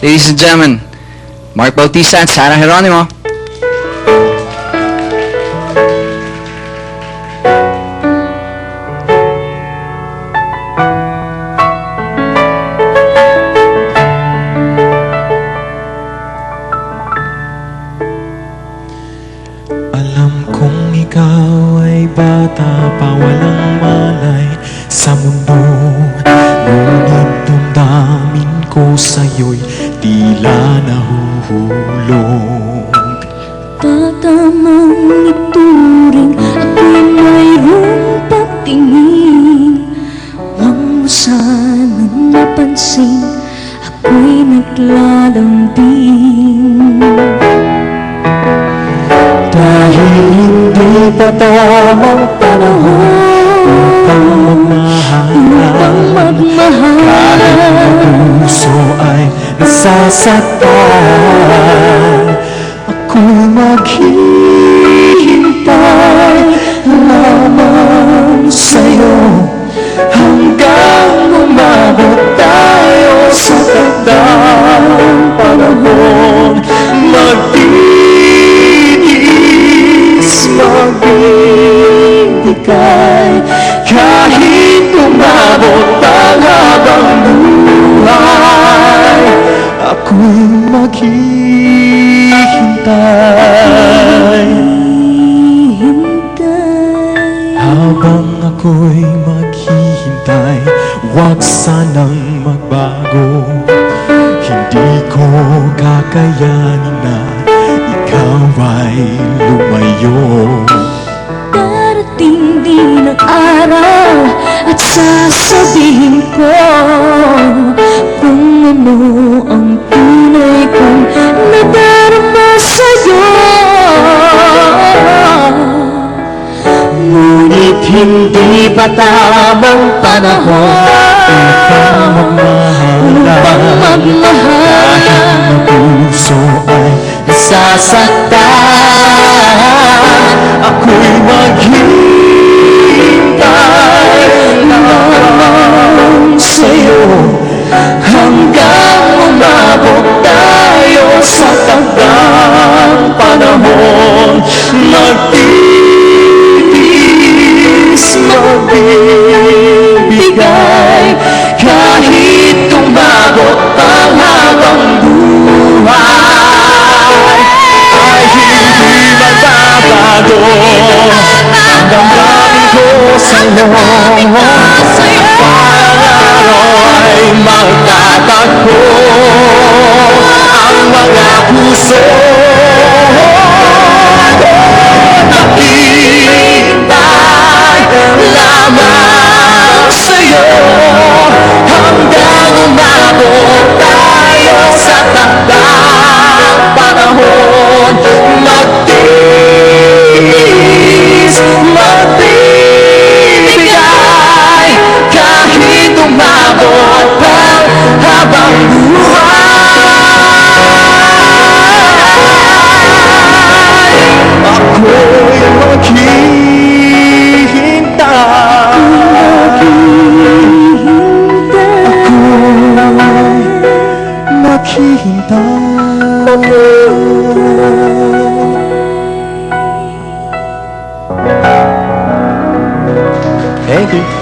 Ladies and gentlemen, Mark Bautista at Sarah Geronimo. Alam kong ikaw ay bata pa walang sa'yo'y tila nahuhulog. Tatamang ituring ako'y mayroong pagtingin Huwag mo sanang mapansin ako'y naglalambing Dahil hindi pa tamang panahon upang Upang magmahal. Kahit ang magmahal puso ay nasasaktan. Ako'y maghihintay lamang sa'yo. Hanggang umabot tayo sa tagdang panahon Magtitiis, magbibigay Ako'y maghihintay. Hintay Habang ako'y maghihintay Huwag sanang magbago. Hindi ko kakayanin na Ikaw ay lumayo. Darating din ang araw at sasabihin ko kung ano ang hindi pa tamang panahon Upang Upang magmahal Kahit magmahal. ang puso ay nasasaktan ko sa'yo Parang Thank you.